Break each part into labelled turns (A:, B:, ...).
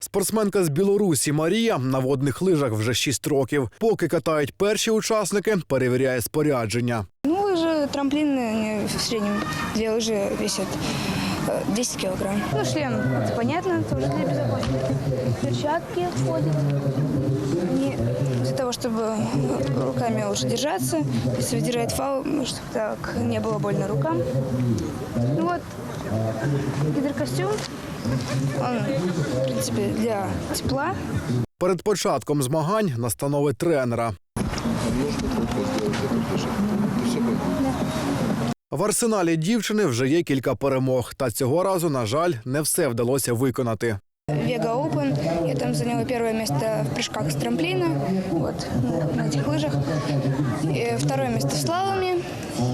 A: Спортсменка з Білорусі Марія на водних лижах вже 6 років. Поки катають перші учасники, перевіряє спорядження.
B: Ну, лыжи, трамплины, они в среднем две лыжи весят э, 10 килограмм. Ну, шлем, это понятно, тоже для безопасности. Перчатки входят. Они для того, чтобы э, руками лучше держаться. Если выдирает фау, ну, чтобы так не было больно рукам. Ну вот, гидрокостюм. Он, в принципе, для тепла.
A: Перед початком змагань настанови тренера. В арсеналі дівчини вже є кілька перемог, та цього разу, на жаль, не все вдалося виконати.
B: Вега Open. Я там заняла первое место в прыжках с трамплина, вот, на- на этих лыжах. И второе место в слаломе,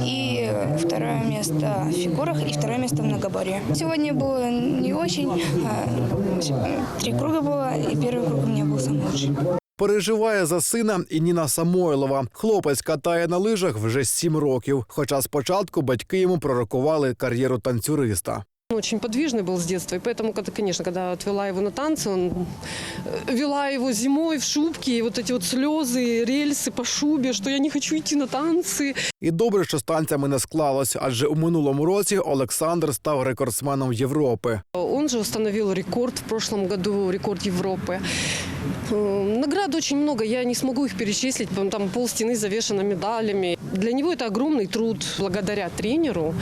B: и второе место в фигурах, и второе место в многоборье. Сегодня было не очень. а, Три круга было, и первый круг у меня был самый лучший.
A: Переживає за сина і Ніна Самойлова. Хлопець катає на лижах вже сім років. Хоча спочатку батьки йому пророкували кар'єру танцюриста.
C: Он очень подвижный был с детства, и поэтому, когда, конечно, когда отвела его на танцы, он э, вела его зимой в шубке, и вот эти вот слезы, рельсы по шубе, что я не хочу идти на танцы.
A: І добре, що з танцями не склалось, адже у минулому році Олександр став рекордсменом Європи.
C: Он же установил рекорд в прошлом году, рекорд Европы. Э, Наград очень много, я не смогу их перечислить, там- там пол стены завешено медалями. Для него это огромный труд, благодаря тренеру.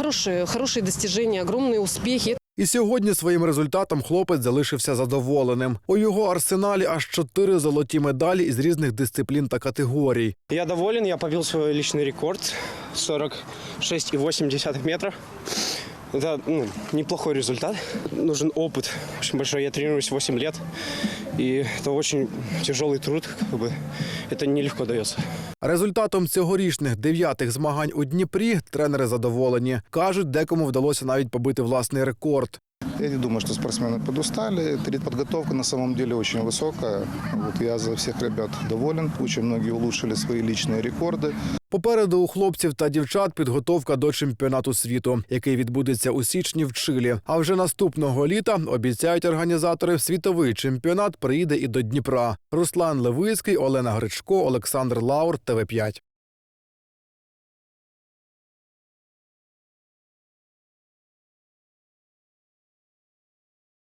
C: М, Хорошие, достіження, огромні успіхи.
A: І сьогодні своїм результатом хлопець залишився задоволеним. У його арсеналі аж чотири золоті медалі із різних дисциплін та категорій.
D: Я доволен, я побив свій лічний рекорд 46,8 метра. Это ну, неплохой результат. Нужен опыт очень большой. Я тренируюсь 8 лет. И это очень тяжелый труд. Как бы. Это нелегко дается.
A: Результатом цьогорічних дев'ятих змагань у Дніпрі тренери задоволені. кажуть, декому вдалося навіть побити власний рекорд.
E: Я не думаю, что спортсмены подустали. Перед подготовка на самом деле очень высокая. Вот я за всех ребят доволен. Очень многие улучшили свои личные рекорды.
A: Попереду у хлопців та дівчат підготовка до чемпіонату світу, який відбудеться у січні в Чилі. А вже наступного літа обіцяють організатори світовий чемпіонат приїде і до Дніпра. Руслан Левицький, Олена Гречко, Олександр Лаур, ТВ 5